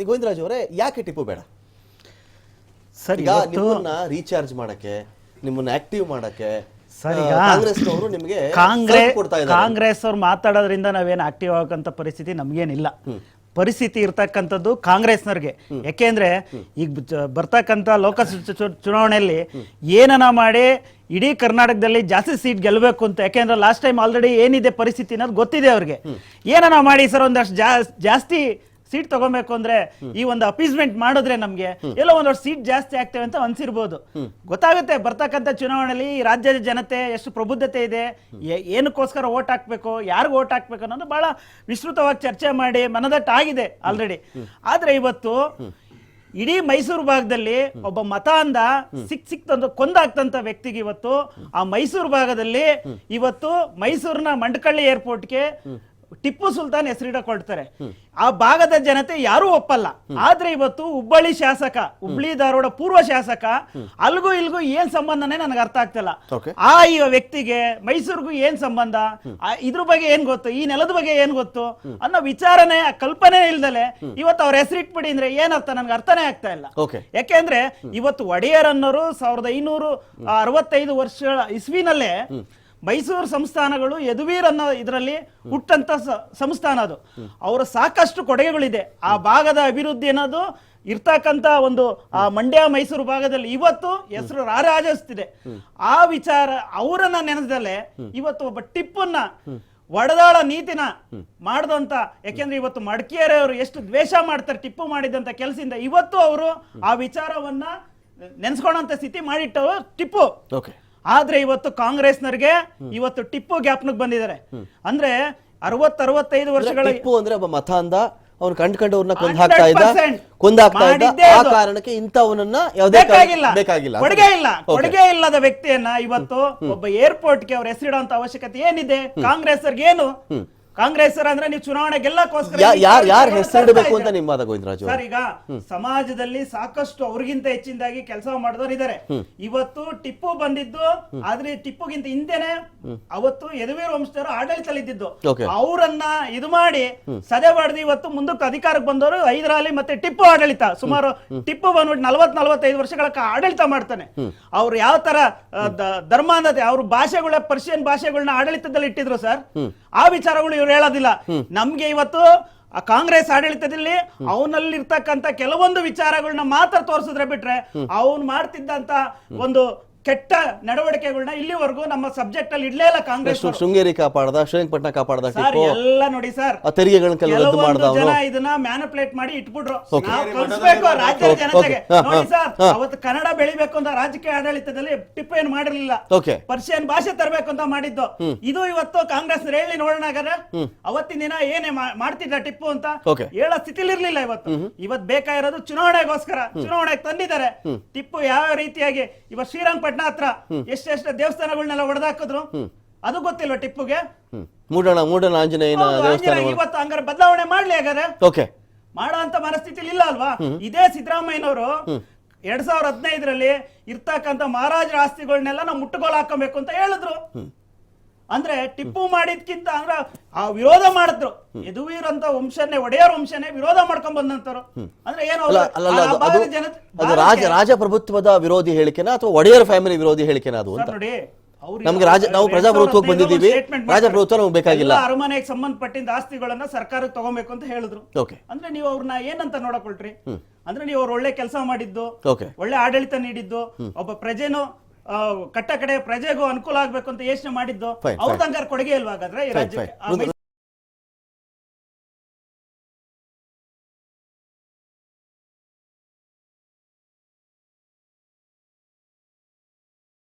ಗೋವಿಂದರಾಜ್ ಅವರೇ ಯಾಕೆ ಟಿಪ್ಪು ಬೇಡ? ಸರಿ ಈಗ ನಿಮ್ಮನ್ನ ರೀಚಾರ್ಜ್ ಮಾಡಕ್ಕೆ ನಿಮ್ಮನ್ನ ಆಕ್ಟಿವ್ ಮಾಡಕ್ಕೆ ಕಾಂಗ್ರೆಸ್ ಕಾಂಗ್ರೆಸ್ ಅವ್ರು ಮಾತಾಡೋದ್ರಿಂದ ನಾವೇನು ಆಕ್ಟಿವ್ ಆಗಂತ ಪರಿಸ್ಥಿತಿ ನಮ್ಗೇನಿಲ್ಲ. ಪರಿಸ್ಥಿತಿ ಇರ್ತಕ್ಕಂಥದ್ದು ಕಾಂಗ್ರೆಸ್ನವ್ರಿಗೆ. ಯಾಕೆಂದ್ರೆ ಈಗ ಬರ್ತಕ್ಕಂಥ ಲೋಕಸಭಾ ಚುನಾವಣೆಯಲ್ಲಿ ಏನನ ಮಾಡಿ ಇಡೀ ಕರ್ನಾಟಕದಲ್ಲಿ ಜಾಸ್ತಿ ಸೀಟ್ ಗೆಲ್ಲಬೇಕು ಅಂತ ಯಾಕೆಂದ್ರೆ ಲಾಸ್ಟ್ ಟೈಮ್ ಆಲ್ರೆಡಿ ಏನಿದೆ ಪರಿಸ್ಥಿತಿ ಅನ್ನೋದು ಗೊತ್ತಿದೆ ಅವ್ರಿಗೆ. ಏನನ ಮಾಡಿ ಸರ್ ಒಂದಷ್ಟು ಜಾಸ್ತಿ ಸೀಟ್ ತಗೋಬೇಕು ಅಂದ್ರೆ ಈ ಒಂದು ಅಪೀಸ್ಮೆಂಟ್ ಮಾಡಿದ್ರೆ ನಮ್ಗೆ ಎಲ್ಲೋ ಒಂದ್ ಸೀಟ್ ಜಾಸ್ತಿ ಆಗ್ತೇವೆ ಅಂತ ಅನ್ಸಿರ್ಬೋದು. ಗೊತ್ತಾಗುತ್ತೆ, ಬರ್ತಕ್ಕಂಥ ಚುನಾವಣೆಯಲ್ಲಿ ರಾಜ್ಯದ ಜನತೆ ಎಷ್ಟು ಪ್ರಬುದ್ಧತೆ ಇದೆ ಏನಕ್ಕೋಸ್ಕರ ಓಟ್ ಹಾಕ್ಬೇಕು, ಯಾರಿಗೂ ಓಟ್ ಹಾಕ್ಬೇಕು ಅನ್ನೋದು ಬಹಳ ವಿಸ್ತೃತವಾಗಿ ಚರ್ಚೆ ಮಾಡಿ ಮನದಟ್ಟಾಗಿದೆ ಆಲ್ರೆಡಿ. ಆದ್ರೆ ಇವತ್ತು ಇಡೀ ಮೈಸೂರು ಭಾಗದಲ್ಲಿ ಒಬ್ಬ ಮತ ಅಂದ ಸಿಕ್ ತಂದು ಕೊಂದಾಗ್ತಂತ ವ್ಯಕ್ತಿಗೆ ಇವತ್ತು ಆ ಮೈಸೂರು ಭಾಗದಲ್ಲಿ ಇವತ್ತು ಮೈಸೂರಿನ ಮಂಡಕಳ್ಳಿ ಏರ್ಪೋರ್ಟ್ಗೆ ಟಿಪ್ಪು ಸುಲ್ತಾನ್ ಹೆಸರಿಡಕೊಳ್ತಾರೆ ಆ ಭಾಗದ ಜನತೆ ಯಾರೂ ಒಪ್ಪಲ್ಲ. ಆದ್ರೆ ಇವತ್ತು ಹುಬ್ಬಳ್ಳಿ ಶಾಸಕ ಹುಬ್ಳಿ ಧಾರವಾಡ ಪೂರ್ವ ಶಾಸಕ ಅಲ್ಗೂ ಇಲ್ಗೂ ಏನ್ ಸಂಬಂಧನೇ ನನಗೆ ಅರ್ಥ ಆಗ್ತಿಲ್ಲ. ಆ ಈ ವ್ಯಕ್ತಿಗೆ ಮೈಸೂರಿಗೂ ಏನ್ ಸಂಬಂಧ? ಇದ್ರ ಬಗ್ಗೆ ಏನ್ ಗೊತ್ತು? ಈ ನೆಲದ ಬಗ್ಗೆ ಏನ್ ಗೊತ್ತು? ಅನ್ನೋ ವಿಚಾರನೆ ಕಲ್ಪನೆ ಇಲ್ದಲೆ ಇವತ್ತು ಅವ್ರ ಹೆಸರಿಟ್ಬಿಡಿ ಅಂದ್ರೆ ಏನರ್ಥ ನನ್ಗೆ ಅರ್ಥನೇ ಆಗ್ತಾ ಇಲ್ಲ. ಯಾಕೆಂದ್ರೆ ಇವತ್ತು ಒಡೆಯರ್ ಅನ್ನೋರು ಸಾವಿರದ ಐನೂರು ಅರವತ್ತೈದು ವರ್ಷಗಳ ಇಸ್ವಿನಲ್ಲೇ ಮೈಸೂರು ಸಂಸ್ಥಾನಗಳು ಯದುವೀರ್ ಅನ್ನೋ ಇದರಲ್ಲಿ ಹುಟ್ಟಂತ ಸಂಸ್ಥಾನ ಅದು. ಅವರ ಸಾಕಷ್ಟು ಕೊಡುಗೆಗಳಿದೆ. ಆ ಭಾಗದ ಅಭಿವೃದ್ಧಿ ಅನ್ನೋದು ಇರ್ತಕ್ಕಂತ ಒಂದು, ಆ ಮಂಡ್ಯ, ಮೈಸೂರು ಭಾಗದಲ್ಲಿ ಇವತ್ತು ಹೆಸರು ರಾರಾಜಿಸ್ತಿದೆ. ಆ ವಿಚಾರ ಅವರನ್ನ ನೆನೆದಲ್ಲೇ ಇವತ್ತು ಒಬ್ಬ ಟಿಪ್ಪನ್ನ ಒಡದಾಳ ನೀತಿನ ಮಾಡ್ದಂತ, ಯಾಕೆಂದ್ರೆ ಇವತ್ತು ಮಡಿಕೇರಿ ಅವರು ಎಷ್ಟು ದ್ವೇಷ ಮಾಡ್ತಾರೆ ಟಿಪ್ಪು ಮಾಡಿದಂತ ಕೆಲಸದಿಂದ, ಇವತ್ತು ಅವರು ಆ ವಿಚಾರವನ್ನ ನೆನ್ಸ್ಕೊಳ್ಳೋಂತ ಸ್ಥಿತಿ ಮಾಡಿಟ್ಟವರು ಟಿಪ್ಪು. ಓಕೆ. ಆದ್ರೆ ಇವತ್ತು ಕಾಂಗ್ರೆಸ್ನವ್ರಿಗೆ ಇವತ್ತು ಟಿಪ್ಪು ಜ್ಞಾಪನಕ್ಕೆ ಬಂದಿದ್ದಾರೆ. ಅಂದ್ರೆ ಅರವತ್ ಅರವತ್ತೈದು ವರ್ಷಗಳ ಟಿಪ್ಪು ಅಂದ್ರೆ ಒಬ್ಬ ಮತ ಅಂದ ಅವ್ನು ಕಂಡು ಕಂಡವ್ರನ್ನ ಕೊಂದ್ ಹಾಕ್ತಾ ಇದ್ದ 100% ಕೊಂದ್ ಹಾಕ್ತಾ ಇದ್ದ ಆ ಕಾರಣಕ್ಕೆ ಇಂಥವನನ್ನ ಯಾವುದೇ ಬೇಕಾಗಿಲ್ಲ. ಕೊಡುಗೆ ಇಲ್ಲ. ಕೊಡುಗೆ ಇಲ್ಲದ ವ್ಯಕ್ತಿಯನ್ನ ಇವತ್ತು ಒಬ್ಬ ಏರ್ಪೋರ್ಟ್ಗೆ ಅವ್ರ ಹೆಸರಿಡುವಂತ ಅವಶ್ಯಕತೆ ಏನಿದೆ? ಕಾಂಗ್ರೆಸ್ ಏನು ಕಾಂಗ್ರೆಸ್ ಅಂದ್ರೆ ನೀವು ಚುನಾವಣೆ ಗೆಲ್ಲಕ್ಕೋಸ್ಕರ ಯಾರು ಯಾರ್ ಹೆಸರಿಡಬೇಕು ಅಂತ ನಿಮ್ಮ ಗೋವಿಂದರಾಜು ಸರ್ ಈಗ ಸಮಾಜದಲ್ಲಿ ಸಾಕಷ್ಟು ಅವ್ರಿಗಿಂತ ಹೆಚ್ಚಿನದಾಗಿ ಕೆಲಸ ಮಾಡಿದವರು ಇದ್ದಾರೆ ಇವತ್ತು ಟಿಪ್ಪು ಬಂದಿದ್ದು ಆದ್ರೆ ಟಿಪ್ಪುಗಿಂತ ಹಿಂದೆನೆ ಅವತ್ತು ಯದುವೀರ್ ವಂಶದವರು ಆಡಳಿತದಲ್ಲಿ ಇದ್ದಿದ್ದು ಅವರನ್ನ ಇದು ಮಾಡಿ ಸದೆ ಬಡ್ದು ಇವತ್ತು ಮುಂದಕ್ಕೆ ಅಧಿಕಾರಕ್ಕೆ ಬಂದವರು ಹೈದರಾಲಿ ಮತ್ತೆ ಟಿಪ್ಪು ಆಡಳಿತ. ಸುಮಾರು ಟಿಪ್ಪು ಬಂದ್ಬಿಟ್ಟು ನಲವತ್ ನಲವತ್ತೈದು ವರ್ಷಗಳ ಆಡಳಿತ ಮಾಡ್ತಾನೆ. ಅವ್ರು ಯಾವ ತರ ಧರ್ಮಾಂಧತೆ ಅವ್ರ ಭಾಷೆಗಳ ಪರ್ಷಿಯನ್ ಭಾಷೆಗಳನ್ನ ಆಡಳಿತದಲ್ಲಿ ಇಟ್ಟಿದ್ರು ಸರ್ ಆ ವಿಚಾರಗಳು ಇವ್ರು ಹೇಳೋದಿಲ್ಲ. ನಮ್ಗೆ ಇವತ್ತು ಕಾಂಗ್ರೆಸ್ ಆಡಳಿತದಲ್ಲಿ ಅವನಲ್ಲಿರ್ತಕ್ಕಂಥ ಕೆಲವೊಂದು ವಿಚಾರಗಳನ್ನ ಮಾತ್ರ ತೋರಿಸಿದ್ರೆ ಬಿಟ್ರೆ ಅವನು ಮಾಡ್ತಿದ್ದಂತ ಒಂದು ಕೆಟ್ಟ ನಡವಳಿಕೆಗಳನ್ನ ಇಲ್ಲಿವರೆಗೂ ನಮ್ಮ ಸಬ್ಜೆಕ್ಟ್ ಅಲ್ಲಿ ಇಡ್ಲೇ ಇಲ್ಲ ಕಾಂಗ್ರೆಸ್ ಅವರು. ಶೃಂಗೇರಿ ಕಾಪಾಡದ ಶ್ರೀರಂಗಪಟ್ಟಣ ಕಾಪಾಡ್ದ ಸರ್ ಟಿಪ್ಪು ಎಲ್ಲ ನೋಡಿ ಸರ್. ಆ ತೆರಿಗೆಗಳನ್ನ ಕೆಲವು ರದ್ದು ಮಾಡ್ದ ಕೆಲವೊಂದು ಅವನು ಜನ ಇದನ್ನ ಮ್ಯಾನಿಪುಲೇಟ್ ಮಾಡಿ ಇಟ್ಬಿಟ್ರು. ನಾವು ಕಲಿಸ್ಬೇಕು ರಾಜ್ಯದ Okay, ಜನತೆಗೆ. okay. ಹಾ, ನೋಡಿ ಸರ್ ಹಾ. ಅವತ್ತು ಕನ್ನಡ ಬೆಳಿಬೇಕು ಅಂತ ರಾಜಕೀಯ ಆಡಳಿತದಲ್ಲಿ ಟಿಪ್ಪು ಏನು ಮಾಡಿರ್ಲಿಲ್ಲ. ಓಕೆ ಪರ್ಷಿಯನ್ ಭಾಷೆ ತರಬೇಕು ಅಂತ ಮಾಡಿದ್ದು. ಇದು ಇವತ್ತು ಕಾಂಗ್ರೆಸ್ ಹೇಳಿ ನೋಡೋಣ ಹಾಗಾದ್ರೆ ಅವತ್ತಿನ ದಿನ ಏನೇ ಮಾ- ಮಾಡ್ತಿದ್ದ ಟಿಪ್ಪು ಅಂತ ಹೇಳ ಹೇಳೋ ಸ್ಥಿತಿಲಿ ಇರ್ಲಿಲ್ಲ ಇವತ್ತು ಇವತ್ತು ಬೇಕಾಗಿರೋದು ಚುನಾವಣೆಗೋಸ್ಕರ. ಚುನಾವಣೆಗೆ ತಂದಿದ್ದಾರೆ. ಟಿಪ್ಪು ಯಾವ ರೀತಿಯಾಗಿ ಇವತ್ತು ಶ್ರೀರಂಗಪಟ್ಟಣ ಹತ್ರ ಎಷ್ಟೆಷ್ಟು ದೇವಸ್ಥಾನಗಳನ್ನೆಲ್ಲ ಹೊಡೆದಾಕಿದ್ರು ಅದು ಗೊತ್ತಿಲ್ವಾ ಟಿಪ್ಪುಗೆ? ಮೂಡಣ ಮೂಡಣ ಆಂಜನೇಯನ ದೇವಸ್ಥಾನ ಇವತ್ತು ಹಂಗಾರೆ ಬದಲಾವಣೆ ಮಾಡ್ಲಿ ಹಾಗಾದ್ರೆ? ಓಕೆ. ಮಾಡೋ ಅಂತ ಮನಸ್ಥಿತಿಲಿ ಇಲ್ಲ ಅಲ್ವಾ? ಇದೇ ಸಿದ್ದರಾಮಯ್ಯನವರು ಎರಡ್ ಸಾವಿರದ ಹದಿನೈದರಲ್ಲಿ ಇರ್ತಕ್ಕಂಥ ಮಹಾರಾಜರ ಆಸ್ತಿಗಳನ್ನೆಲ್ಲ ನಾವು ಮುಟ್ಟುಗೋಲು ಹಾಕೋಬೇಕು ಅಂತ ಹೇಳಿದ್ರು. ಅಂದ್ರೆ ಟಿಪ್ಪು ಮಾಡಿದ್ಕಿಂತ ಅಂದ್ರ ಆ ವಿರೋಧ ಮಾಡಿದ್ರು. ಯದುವೀರ್ ಅಂತ ವಂಶನೇ ಒಡೆಯರ್ ವಂಶನೇ ವಿರೋಧ ಮಾಡ್ಕೊಂಡ್ ಬಂದಂತರು ಅಂದ್ರೆ ಏನು ರಾಜ ರಾಜಪ್ರಭುತ್ವದ ವಿರೋಧಿ ಹೇಳಿಕೆನ ಅಥವಾ ಒಡೆಯರ್ ಫ್ಯಾಮಿಲಿ ವಿರೋಧಿ ಹೇಳಿಕೆನ ಅದು ನೋಡಿ ನಮ್ಗೆ ರಾಜ- ನಾವು ಪ್ರಜಾಪ್ರಭುತ್ವಕ್ಕೆ ಬಂದಿದ್ದೀವಿ. ರಾಜಪ್ರಭುತ್ವ ನಮ್ಗೆ ಬೇಕಾಗಿಲ್ಲ. ಅರಮನೆಗೆ ಸಂಬಂಧಪಟ್ಟಿದ್ದ ಆಸ್ತಿಗಳನ್ನ ಸರ್ಕಾರಕ್ಕೆ ತಗೋಬೇಕು ಅಂತ ಹೇಳಿದ್ರು. ಓಕೆ. ಅಂದ್ರೆ ನೀವು ಅವ್ರನ್ನ ಏನಂತ ನೋಡಕೊಳ್ರಿ? ಅಂದ್ರೆ ನೀವು ಅವ್ರು ಒಳ್ಳೆ ಕೆಲಸ ಮಾಡಿದ್ದು ಓಕೆ. ಒಳ್ಳೆ ಆಡಳಿತ ನೀಡಿದ್ದು ಒಬ್ಬ ಪ್ರಜೆನು ಕಟ್ಟ ಕಡೆ ಪ್ರಜೆಗೂ ಅನುಕೂಲ ಆಗ್ಬೇಕು ಅಂತ ಯೋಚನೆ ಮಾಡಿದ್ದು ಅವ್ರದ್ದು ಹಂಗಾರೆ ಕೊಡುಗೆ ಇಲ್ವಾ ಹಾಗಾದ್ರೆ ಈ ರಾಜ್ಯಕ್ಕೆ